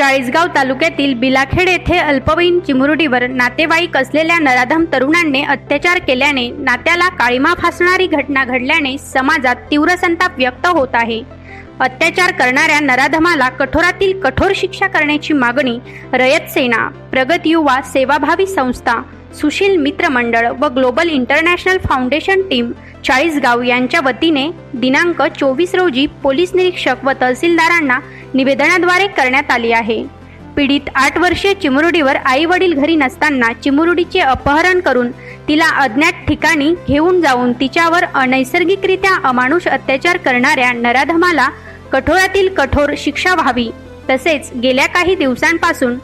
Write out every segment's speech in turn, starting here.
चाळीसगाव तालुक्यातील बिलाखेड येथे अल्पवयीन चिमुरडीवर नातेवाईक असलेल्या नराधम तरुणांनी अत्याचार केल्याने नात्याला काळीमा फासणारी घटना घडल्याने समाजात तीव्र संताप व्यक्त होत आहे. अत्याचार करणाऱ्या नराधमाला कठोरातील कठोर शिक्षा करण्याची मागणी रयत सेना प्रगत युवा सेवाभावी संस्था सुशील मित्र मंडळ व global international foundation team Chalisgaon यांच्या वतीने दिनांक चोवीस रोजी पोलीस निरीक्षक व तहसीलदारांना निवेदनाद्वारे करण्यात आली आहे. पीडित आठ वर्षीय चिमुरडीवर आई वडील घरी नसताना चिमुरडीचे अपहरण करून तिला अज्ञात ठिकाणी घेऊन जाऊन तिच्यावर अनैसर्गिकरित्या अमानुष अत्याचार करणाऱ्या नराधमाला कठोरातील कठोर शिक्षा व्हावी. तसेच गेल्या काही दिवसांपासून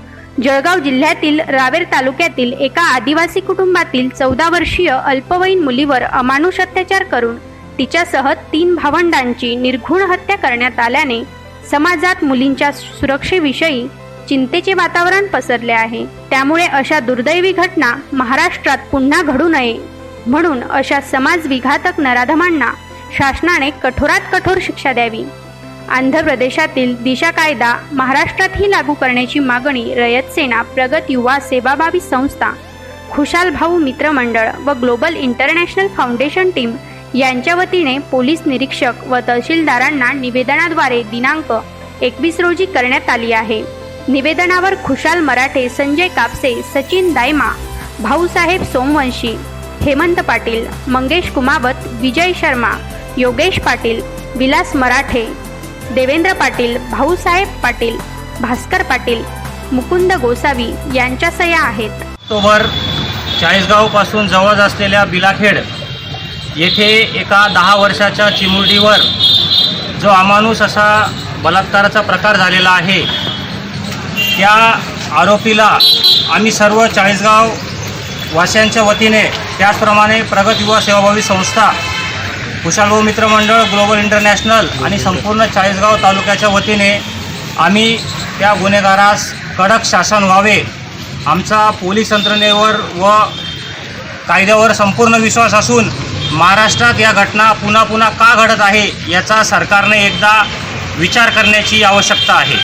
जळगाव जिल्ह्यातील रावेर तालुक्यातील एका आदिवासी कुटुंबातील चौदा वर्षीय अल्पवयीन मुलीवर अमानुष अत्याचार करून तिच्यासह तीन भावंडांची निर्घुण हत्या करण्यात आल्याने समाजात मुलींच्या सुरक्षेविषयी चिंतेचे वातावरण पसरले आहे. त्यामुळे अशा दुर्दैवी घटना महाराष्ट्रात पुन्हा घडू नये म्हणून अशा समाज विघातक नराधमांना शासनाने कठोरात कठोर शिक्षा द्यावी. आंध्र प्रदेशातील दिशा कायदा महाराष्ट्रातही लागू करण्याची मागणी रयत सेना प्रगत युवा सेवाभावी संस्था खुशाल भाऊ मित्र मंडळ व ग्लोबल इंटरनॅशनल फाउंडेशन टीम यांच्या वतीने पोलीस निरीक्षक व तहसीलदारांना निवेदनाद्वारे दिनांक एकवीस रोजी करण्यात आली आहे. निवेदनावर खुशाल मराठे संजय कापसे सचिन दायमा भाऊसाहेब सोमवंशी हेमंत पाटील मंगेश कुमावत विजय शर्मा योगेश पाटील विलास मराठे देवेंद्र पाटील भाऊसाहेब पाटील भास्कर पाटील मुकुंद गोसावी यांच्या सह्या आहेत. तोवर चाळीसगावपासून जवळ असलेल्या बिलाखेड येथे एका दहा वर्षाच्या चिमुरडीवर जो अमानुष असा बलात्काराचा प्रकार झालेला आहे त्या आरोपीला आम्ही सर्व चाळीसगाव वासियांच्या वतीने त्याचप्रमाणे प्रगत युवा सेवाभावी संस्था कुशालभाऊ मित्रमंडळ ग्लोबल इंटरनॅशनल आणि संपूर्ण चाळीसगाव तालुक्याच्या वतीने आम्ही त्या गुन्हेगारास कडक शासन व्हावे आमचा पोलीस यंत्रणेवर व कायद्यावर संपूर्ण विश्वास असून महाराष्ट्रात या घटना पुन्हा पुन्हा का घडत आहे याचा सरकारने एकदा विचार करण्याची आवश्यकता आहे.